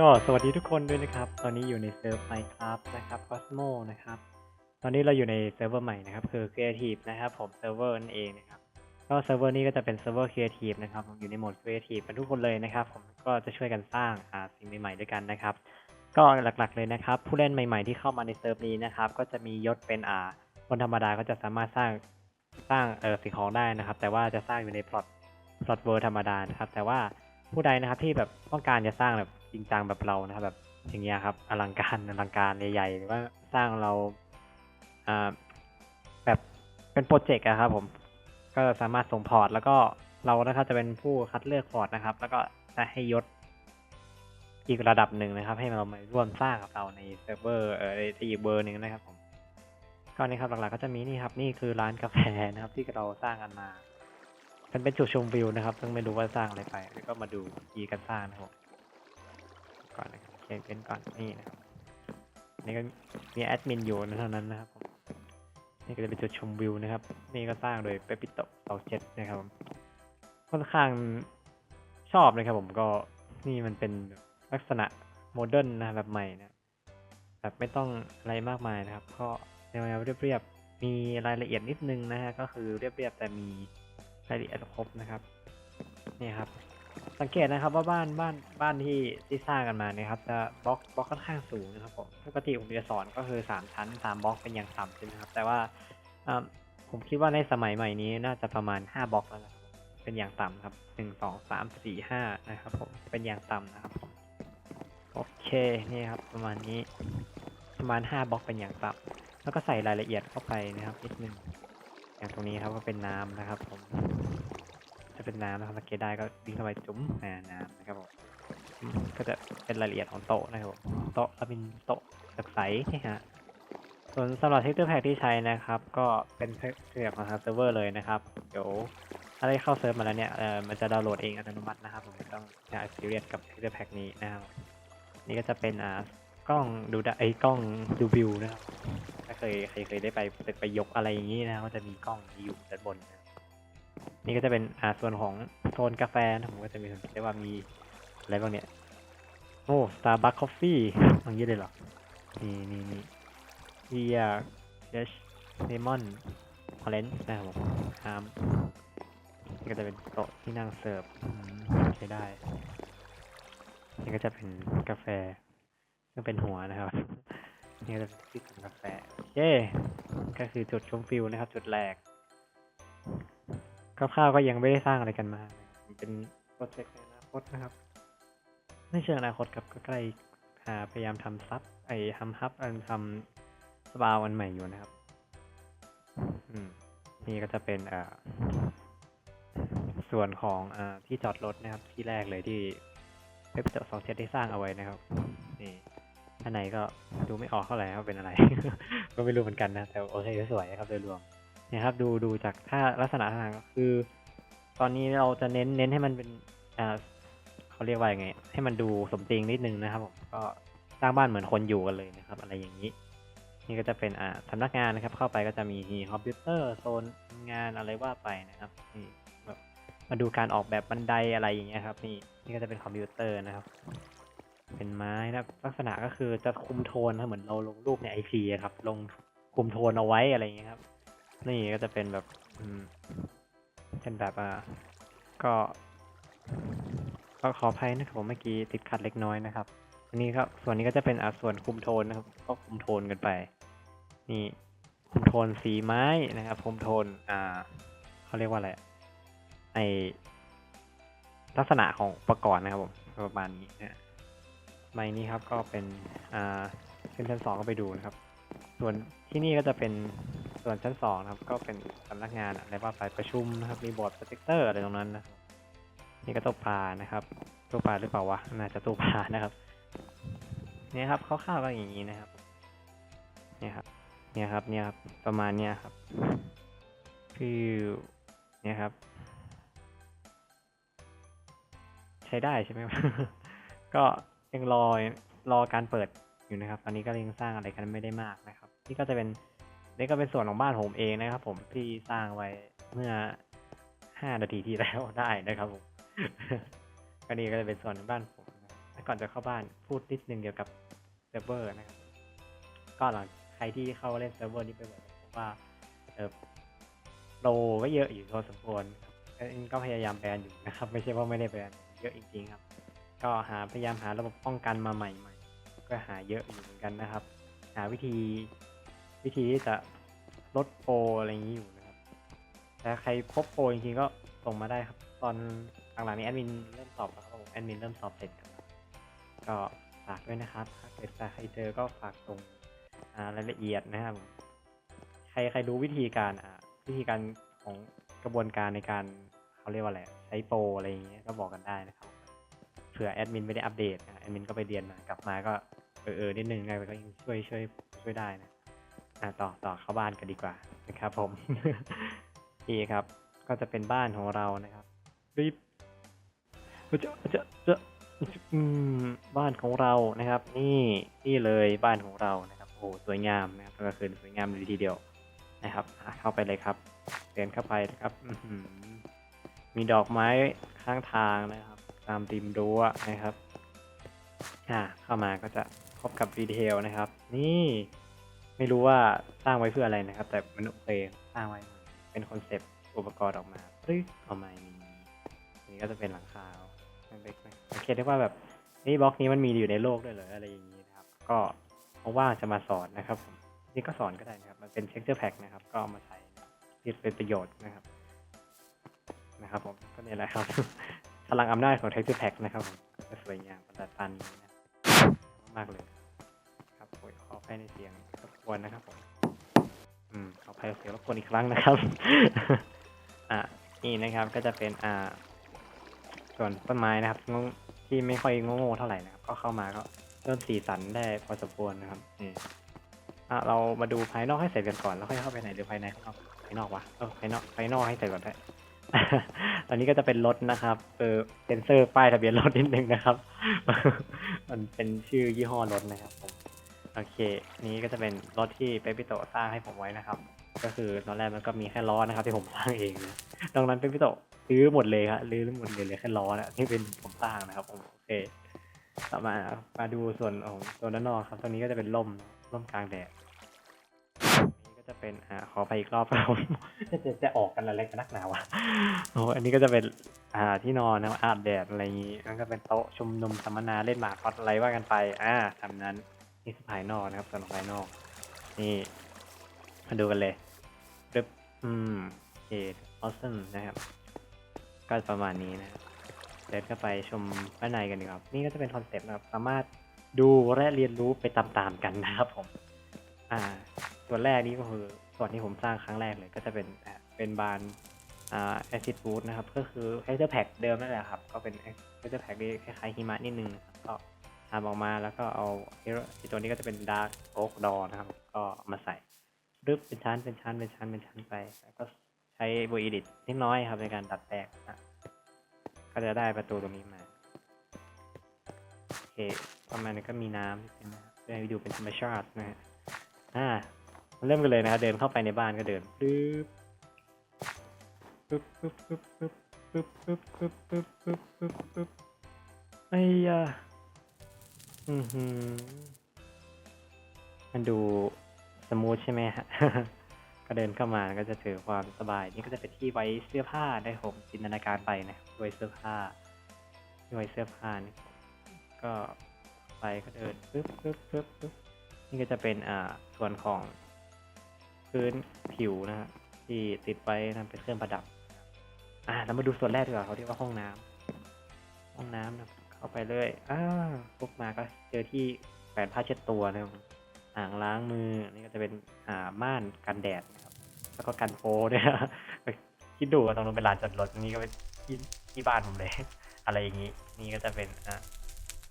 ก็สวัสดีทุกคนด้วยนะครับ ตอนนี้อยู่ในเซิร์ฟ Minecraft นะครับ Cosmo นะครับ ตอนนี้เราอยู่ในเซิร์ฟเวอร์ใหม่นะครับ คือ Creative นะครับ ผมเซิร์ฟเวอร์นั่นเองนะครับ ก็เซิร์ฟเวอร์นี้ก็จะเป็นเซิร์ฟเวอร์ Creative นะครับผมอยู่ในโหมด Creative กันทุกคนเลยนะครับ ผมก็จะช่วยกันสร้างอ่าสิ่งใหม่ๆด้วยกันนะครับ ก็หลักๆเลยนะครับ ผู้เล่นใหม่ๆที่เข้ามาในเซิร์ฟนี้นะครับ ก็จะมียศเป็นอ่าคนธรรมดาก็จะสามารถสร้างสร้างเออสิ่งของได้นะครับ แต่ว่าจะสร้างอยู่ในพล็อตพล็อตเวอร์ธรรมดานะครับ แต่ว่าผู้ใดนะครับที่แบบต้องการจะสร้างแบบ จริงจังแบบเรานะครับแบบอย่างเงี้ยครับอลังการอลังการใหญ่ๆหรือว่าสร้างเราอ่าแบบเป็นโปรเจกต์อะครับ ผม ก็สามารถส่งพอร์ต แล้วก็เรานะครับจะเป็นผู้คัดเลือกพอร์ตนะครับ แล้วก็จะให้ยศอีกระดับหนึ่งนะครับ ให้เรามาร่วมสร้างกับเราในเซิร์ฟเวอร์เออในอีกเบอร์หนึ่งนะครับ ผมก็นี่ครับหลักๆก็จะมีนี่ครับนี่คือร้านกาแฟนะครับ ที่เราสร้างกันมามันเป็นจุดชมวิวนะครับซึ่งไม่รู้ว่าสร้างอะไรไปแล้วก็มาดูยีการสร้างนะครับ ก่อนนะครับเขียนเป็นก่อนนี่นะครับนี่ก็มีแอดมินอยู่เท่านั้นนะครับผมนี่ก็จะเป็นจุดชมวิวนะครับ นี่ก็สร้างโดยเปปิโตเสาเจ็ดนะครับค่อนข้างชอบนะครับผมก็นี่มันเป็นลักษณะโมเดิร์นนะแบบใหม่นะแบบไม่ต้องอะไรมากมายนะครับ ก็แนวเรียบๆมีรายละเอียดนิดนึงนะฮะก็คือเรียบๆแต่มีรายละเอียดครบนะครับนี่ครับ สังเกตนะครับว่าบ้านบ้านบ้านที่ที่สร้างกันมาเนี่ยครับจะบล็อกบล็อกค่อนข้างสูงนะครับผมปกติผมจะสอนก็คือสามชั้นสามบล็อกเป็นอย่างต่ำใช่ไหมครับ แต่ว่าผมคิดว่าในสมัยใหม่นี้น่าจะประมาณห้าบล็อกแล้วนะครับเป็นอย่างต่ำครับหนึ่งสองสามสี่ห้านะครับผมเป็นอย่างต่ำนะครับผมโอเคนี่ครับประมาณนี้ประมาณห้าบล็อกเป็นอย่างต่ำแล้วก็ใส่รายละเอียดเข้าไปนะครับนิดนึงอย่างตรงนี้ครับก็เป็นน้ำนะครับผม จะเป็นน้ำนะครับสังเกตได้ก็วิ่งเข้าไปจุ๋มน้ำนะครับผมก็จะเป็นรายละเอียดของโต๊ะนะครับโต๊ะก็เป็นโต๊ะแบบใสนี่ฮะส่วนสำหรับเทคเตอร์แพ็ที่ใช้นะครับ ก็เป็นเทคของทางเซิร์ฟเวอร์เลยนะครับ เดี๋ยวถ้าได้เข้าเซิร์ฟมาแล้วเนี่ยเออมันจะดาวน์โหลดเองอัตโนมัตินะครับผมไม่ต้องใช้ซีเรียสกับเทคเตอร์แพ็นี้นะครับนี่ก็จะเป็นอ่ากล้องดูดไอ้กล้องดูวิวนะครับถ้าเคยใครเคยได้ไปไปยกอะไรอย่างนี้นะก็จะมีกล้องอยู่ด้านบนนะ นี่ก็จะเป็นอ่าส่วนของโซนกาแฟนะผมก็จะมีเรียกว่ามีอะไรบ้างเนี่ย โอ้ Starbucks Coffee อย่างนี้เลยเหรอ นี่นี่นี่เบียร์เฟชเลมอนออเรนจ์นะครับผมน้ำนี่ก็จะเป็นโต๊ะที่นั่งเสิร์ฟใช้ได้ นี่ก็จะเป็นกาแฟก็เป็นหัวนะครับ นี่ก็จะเป็นที่ทำกาแฟ เย้ ก็คือจุดชมฟิวนะครับ จุดแรก คร่าวก็ยังไม่ได้สร้างอะไรกันมา เป็นโปรเจกต์ในอนาคตนะครับ ไม่เชิงอนาคตครับก็ใกล้หาพยายามทำซับไอทำฮับอันทำสปาวันใหม่อยู่นะครับ อืม นี่ก็จะเป็นอ่าส่วนของอ่าที่จอดรถนะครับ ที่แรกเลยที่เว็บจอสองเจ็ดได้สร้างเอาไว้นะครับ นี่อันไหนก็ดูไม่ออกเท่าไหร่ว่าเป็นอะไร ก็ไม่รู้เหมือนกันนะ แต่โอเคสวยนะครับโดยรวม นี่ยครับดูดูจากถ้าลักษณะทางคือ ตอนนี้เราจะเน้นเน้นให้มันเป็นอ่าเขาเรียกว่ายังไง ให้มันดูสมจริงนิดนึงนะครับผมก็สร้างบ้านเหมือนคนอยู่กันเลยนะครับ อะไรอย่างนี้ นี่ก็จะเป็นอ่าสำนักงานนะครับ เข้าไปก็จะมีคอมพิวเตอร์โซนงานอะไรว่าไปนะครับนี่แบบมาดูการออกแบบบันไดอะไรอย่างเงี้ยครับ นี่นี่ก็จะเป็นคอมพิวเตอร์นะครับ เป็นไม้นะลักษณะก็คือจะคุมโทนนะเหมือนเราลงรูปในไอพีครับ ลงคุมโทนเอาไว้อะไรอย่างเงี้ยครับ นี่ก็จะเป็นแบบเป็นแบบอ่าก็ก็ขออภัยนะครับผมเมื่อกี้ติดขัดเล็กน้อยนะครับอันนี้ครับส่วนนี้ก็จะเป็นอ่าส่วนคุมโทนนะครับ ก็คุมโทนกันไป นี่คุมโทนสีไม้นะครับคุมโทนอ่าเขาเรียกว่าอะไรไอลักษณะของอุปกรณ์นะครับผมประมาณนี้นะไม้นี้ครับก็เป็นอ่าขึ้นชั้นสองก็ไปดูนะครับ ส่วนที่นี่ก็จะเป็น ส่วนชั้นสองนะครับ ก็เป็นสำนักงานอะไรว่าไปประชุมนะครับ มีบอร์ดโปรเจคเตอร์อะไรตรงนั้นนะนี่ก็ตู้ปลานะครับตู้ปลาหรือเปล่าวะน่าจะตู้ปลานะครับเนี่ยครับคร่าวๆก็อย่างนี้นะครับ เนี่ยครับ เนี่ยครับ เนี่ยครับ ประมาณเนี้ยครับคือเนี่ยครับ ใช้ได้ใช่ไหม ก็ยังรอรอการเปิดอยู่นะครับ ตอนนี้ก็ยังสร้างอะไรกันไม่ได้มากนะครับ นี่ก็จะเป็น นี่ก็เป็นส่วนของบ้านผมเองนะครับ ผมที่สร้างไว้เมื่อห้านาทีที่แล้วได้นะครับผมก็นี่ก็จะเป็นส่วนของบ้านผมนะก่อนจะเข้าบ้านพูดนิดนึงเกี่ยวกับเซิร์ฟเวอร์นะครับ ก็หลังใครที่เข้าเล่นเซิร์ฟเวอร์นี้ไปบ่อยๆผมว่าเออโลก็เยอะอยู่พอสมควรอ้ยก็พยายามแบนอยู่นะครับ ไม่ใช่ว่าไม่ได้แบนเยอะจริงๆครับ ก็หาพยายามหาระบบป้องกันมาใหม่ๆ ก็หาเยอะอยู่เหมือนกันนะครับ หาวิธี วิธีที่จะลดโปรอะไรอย่างนี้อยู่นะครับถ้าใครพบโปรจริงๆก็ส่งมาได้ครับ ตอนหลังๆนี้แอดมินเริ่มตอบแล้วครับผมแอดมินเริ่มตอบเสร็จครับก็ฝากด้วยนะครับถ้าเกิดใครเจอก็ฝากส่งรายละเอียดนะครับ ใครใครรู้วิธีการอ่าวิธีการของกระบวนการในการเขาเรียกว่าอะไรใช้โปรอะไรอย่างเงี้ยก็บอกกันได้นะครับเผื่อแอดมินไม่ได้อัปเดตแอดมินก็ไปเรียนมากลับมาก็เออเออนิดนึงไงก็ยังช่วยช่วยช่วยได้นะ อ่าต่อต่อเข้าบ้านกันดีกว่านะครับผมนี่ครับก็จะเป็นบ้านของเรานะครับรีบจะจะจะอืมบ้านของเรานะครับ นี่นี่เลยบ้านของเรานะครับโอ้สวยงามนะครับก็คือสวยงามเลยทีเดียวนะครับเข้าไปเลยครับเดินเข้าไปนะครับมีดอกไม้ข้างทางนะครับ ตามริมรั้วนะครับอ่าเข้ามาก็จะพบกับดีเทลนะครับ นี่ ไม่รู้ว่าสร้างไว้เพื่ออะไรนะครับ แต่มันโอเคสร้างไว้เป็นคอนเซปต์อุปกรณ์ออกมาปึ๊กออกมาอย่างนี้นี่ก็จะเป็นหลังคาเล็กๆนะสังเกตได้ว่าแบบนี่บล็อกนี้มันมีอยู่ในโลกด้วยเหรออะไรอย่างนี้นะครับ ก็ว่าจะมาสอนนะครับผมนี่ก็สอนก็ได้นะครับ มันเป็น texture pack นะครับ ก็เอามาใช้เป็นประโยชน์นะครับ นะครับผมก็นี่แหละครับพลังอำนาจของ texture pack นะครับผมสวยงามประดับปานนะมากเลย ครับโอ้ยขออภัยในเสียง กวนนะครับผมอืมขออภัยเสียงรบกวนอีกครั้งนะครับ อ่านี่นะครับก็จะเป็นอ่า ส่วนต้นไม้นะครับงงที่ไม่ค่อยโง่ๆเท่าไหร่นะครับ ก็เข้ามาก็เริ่มสีสันได้พอสมควรนะครับนี่อะเรามาดูภายนอกให้เสร็จกันก่อนแล้วค่อยเข้าไปไหนหรือภายในข้างนอกภายนอกวะเออภายนอกภายนอกให้เสร็จก่อนได้ ตอนนี้ก็จะเป็นรถนะครับเออเซนเซอร์ป้ายทะเบียนรถนิดนึงนะครับ มันเป็นชื่อยี่ห้อรถนะครับผม โอเค นี้ก็จะเป็นรถที่เปปิโตสร้างให้ผมไว้นะครับ ก็คือตอนแรกมันก็มีแค่ล้อนะครับ ที่ผมสร้างเองนะดังนั้นเปปิโตซื้อหมดเลยครับรื้อหมดเลยเลยแค่ล้อนะที่เป็นผมสร้างนะครับผมโอเคต่อมามาดูส่วนของตัวด้านนอกครับตรงนี้ก็จะเป็นร่มร่มกลางแดดนี่ก็จะเป็นอ่าขอไปอีกรอบครับจะจะจะออกกันอะไรกันนักหนาวะโอ้อันนี้ก็จะเป็นอ่าที่นอนนะอาบแดดอะไรอย่างนี้แล้วก็เป็นโต๊ะชุมนุมสัมมนาเล่นหมากคอสอะไรว่ากันไป อ่าทำนั้น นี่คือภายนอกนะครับส่วนของภายนอก นี่มาดูกันเลยรึบอืมโอเคออสมนนะครับ ก็ประมาณนี้นะครับเดินเข้าไปชมด้านในกันดีครับ นี่ก็จะเป็นคอนเซปต์นะครับ สามารถดูและเรียนรู้ไปตามๆกันนะครับผม อ่า ส่วนแรกนี่ก็คือส่วนที่ผมสร้างครั้งแรกเลย ก็จะเป็นเป็นบานอ่าแอซิดบูทนะครับ ก็คือแค t แพ็กเดิมนั่นแหละครับ ก็เป็นแค t แพ็กที่คล้ายๆหิมะนิดนึงนะครับก็ ทำออกมาแล้วก็เอาไอ้ตัวนี้ก็จะเป็นดาร์กโอ๊กดอนะครับ ก็มาใส่รึบเป็นชั้นเป็นชั้นเป็นชั้นเป็นชั้นไป แล้วก็ใช้โบอีดิตนิดน้อยครับในการดัดแปลงนะก็จะได้ประตูตรงนี้มาโอเคประมาณนี้ก็มีน้ำนิดนึงนะครับเพื่อให้ดูเป็นธรรมชาตินะฮะอ่าเริ่มกันเลยนะครับเดินเข้าไปในบ้านก็เดินปึ๊บปึ๊บปึ๊บปึ๊บปึ๊บปึ๊บปึ๊บปึ๊บปึ๊บปึ๊บปึ๊บปึ๊บไอ้ยา อือหือ มันดูสมูทใช่ไหมฮะ ก็เดินเข้ามาก็จะเจอความสบาย นี่ก็จะเป็นที่ไว้เสื้อผ้าได้ผมจินตนาการไปนะไว้เสื้อผ้าที่ไว้เสื้อผ้านี่ก็ไปก็เดินปึ๊บปึ๊บปึ๊บปึ๊บนี่ก็จะเป็นอ่าส่วนของพื้นผิวนะฮะที่ติดไว้นะเป็นเครื่องประดับ อ่าเรามาดูส่วนแรกดีกว่าเขาเรียกว่าห้องน้ำห้องน้ำนะ เข้าไปเลยอ่าปุ๊บมาก็เจอที่แขวนผ้าเช็ดตัวนะครับอ่างล้างมือ นี่ก็จะเป็นอ่าม่านกันแดดนะครับ แล้วก็กันโปเนี่ยไปคิดดูตรงนู้นเป็นลานจอดรถนนี้ก็เป็นที่ที่บ้านผมเลย อะไรอย่างนี้ นี่ก็จะเป็นอ่า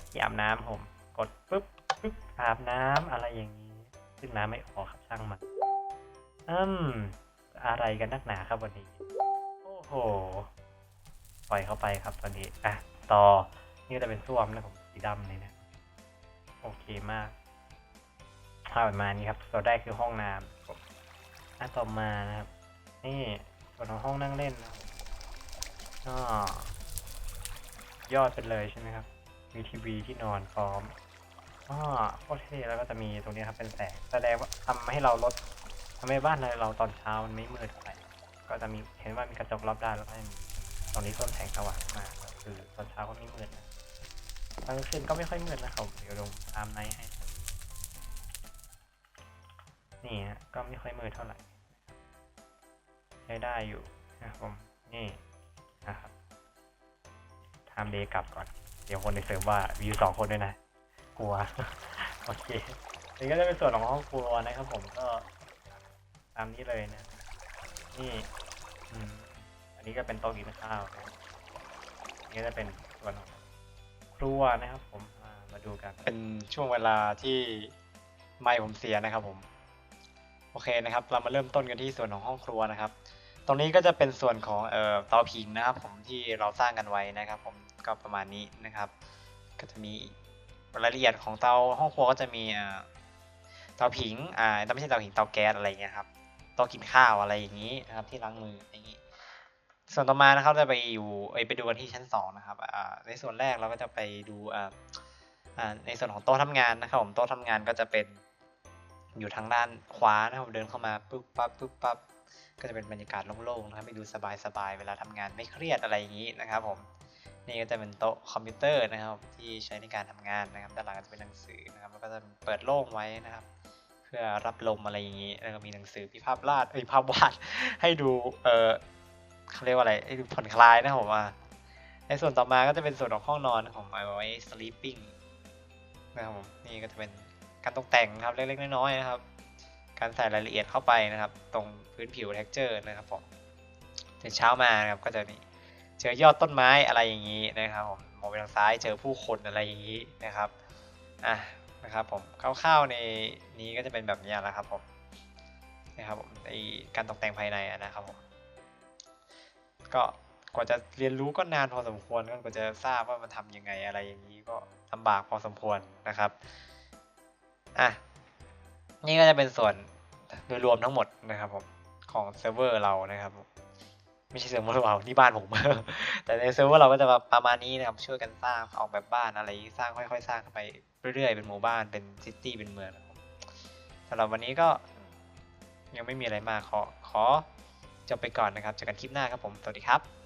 ที่อาบน้ำผม กดปุ๊บปุ๊บอาบน้ำอะไรอย่างนี้ ซึ่งน้ำไม่ออกครับช่างมันอืมอะไรกันนักหนาครับวันนี้ โอ้โห ปล่อยเข้าไปครับตอนนี้ อะ ต่อ นี่ก็จะเป็นส้วมนะผมสีดำเลยนะ โอเคมากภาพประมาณนี้ครับส่วนแรกคือห้องน้ำผมอันต่อมานะครับ นี่ส่วนของห้องนั่งเล่นนะครับก็ยอดไปเลยใช่ไหมครับ มีทีวีที่นอนพร้อมอ้อโคตรเท่แล้วก็จะมีตรงนี้ครับเป็นแสงแสดงว่าทำให้เราลดทำให้บ้านเราตอนเช้ามันไม่มืดไหร่ก็จะมีเห็นว่ามีกระจกรอบด้านแล้วก็มีตรงนี้เพิ่มแสงสว่างมาคือตอนเช้าก็ไม่มืดนะ กลางคืนก็ไม่ค่อยมืดนะครับเดี๋ยวลงตามไนท์ให้นี่ฮะก็ไม่ค่อยมืดเท่าไหร่ ใช้ได้อยู่นะครับผมนี่นะครับทำเดย์กลับก่อน เดี๋ยวคนในเซิร์ฟว่ามีอยู่สองคนด้วยนะ กลัว โอเคนี่ก็จะเป็นส่วนของห้องครัวนะครับผมก็ตามนี้เลยนะ นี่อืมอันนี้ก็เป็นโต๊ะกินข้าวนะนี่ก็จะเป็นส่วนของ รัวนะครับผมอ่ามาดูกัน เป็นช่วงเวลาที่ไมค์ผมเสียนะครับผมโอเคนะครับ เรามาเริ่มต้นกันที่ส่วนของห้องครัวนะครับ ตรงนี้ก็จะเป็นส่วนของเอ่อเตาผิงนะครับ ผมที่เราสร้างกันไว้นะครับ ผมก็ประมาณนี้นะครับ ก็จะมีรายละเอียดของเตาห้องครัวก็จะมีเตาผิงอ่าไม่ใช่เตาผิงเตาแก๊สอะไรอย่างเงี้ยครับโต๊ะกินข้าวอะไรอย่างนี้นะครับ ที่ล้างมืออย่างนี้ ส่วนต่อมานะครับจะไปอยู่ไปดูกันที่ชั้นสองนะครับในส่วนแรกเราก็จะไปดูในส่วนของโต๊ะทำงานนะครับผมโต๊ะทำงานก็จะเป็นอยู่ทางด้านขวานะครับเดินเข้ามาปุ๊บปั๊บปุ๊บปั๊บก็จะเป็นบรรยากาศโล่งๆนะครับไปดูสบายๆเวลาทำงานไม่เครียดอะไรอย่างนี้นะครับผมนี่ก็จะเป็นโต๊ะคอมพิวเตอร์นะครับที่ใช้ในการทำงานนะครับด้านหลังก็จะเป็นหนังสือนะครับแล้วก็จะเปิดโล่งไว้นะครับ เพื่อรับลมอะไรอย่างนี้แล้วก็มีหนังสือพิภาพวาดเอ้ยภาพวาดให้ดูเออ เขาเรียกว่าอะไรให้ผ่อนคลายนะครับผมว่า ในส่วนต่อมาก็จะเป็นส่วนของห้องนอนของเอาไว้ sleeping นะครับผมนี่ก็จะเป็นการตกแต่งครับเล็กๆน้อยๆนะครับ การใส่รายละเอียดเข้าไปนะครับ ตรงพื้นผิว texture นะครับผมตื่นเช้ามานะครับก็จะมีเจอยอดต้นไม้อะไรอย่างนี้นะครับผมมองไปทางซ้ายเจอผู้คนอะไรอย่างนี้นะครับอะนะครับผมคร่าวๆในนี้ก็จะเป็นแบบนี้แหละครับผมนะครับผมในการตกแต่งภายในนะครับผม ก็กว่าจะเรียนรู้ก็นานพอสมควรก็กว่าจะทราบว่ามันทำยังไงอะไรอย่างนี้ก็ลำบากพอสมควรนะครับอะนี่ก็จะเป็นส่วนโดยรวมทั้งหมดนะครับผมของเซิร์ฟเวอร์เรานะครับไม่ใช่เซิร์ฟเวอร์เราที่บ้านผมแต่ในเซิร์ฟเวอร์เราก็จะประมาณนี้นะครับช่วยกันสร้างออกแบบบ้านอะไรสร้างค่อยๆ สร้างเข้าไปเรื่อยๆเป็นหมู่บ้านเป็นซิตี้เป็นเมืองสำหรับวันนี้ก็ยังไม่มีอะไรมากขอขอ จบไปก่อนนะครับเจอกันคลิปหน้าครับผม สวัสดีครับ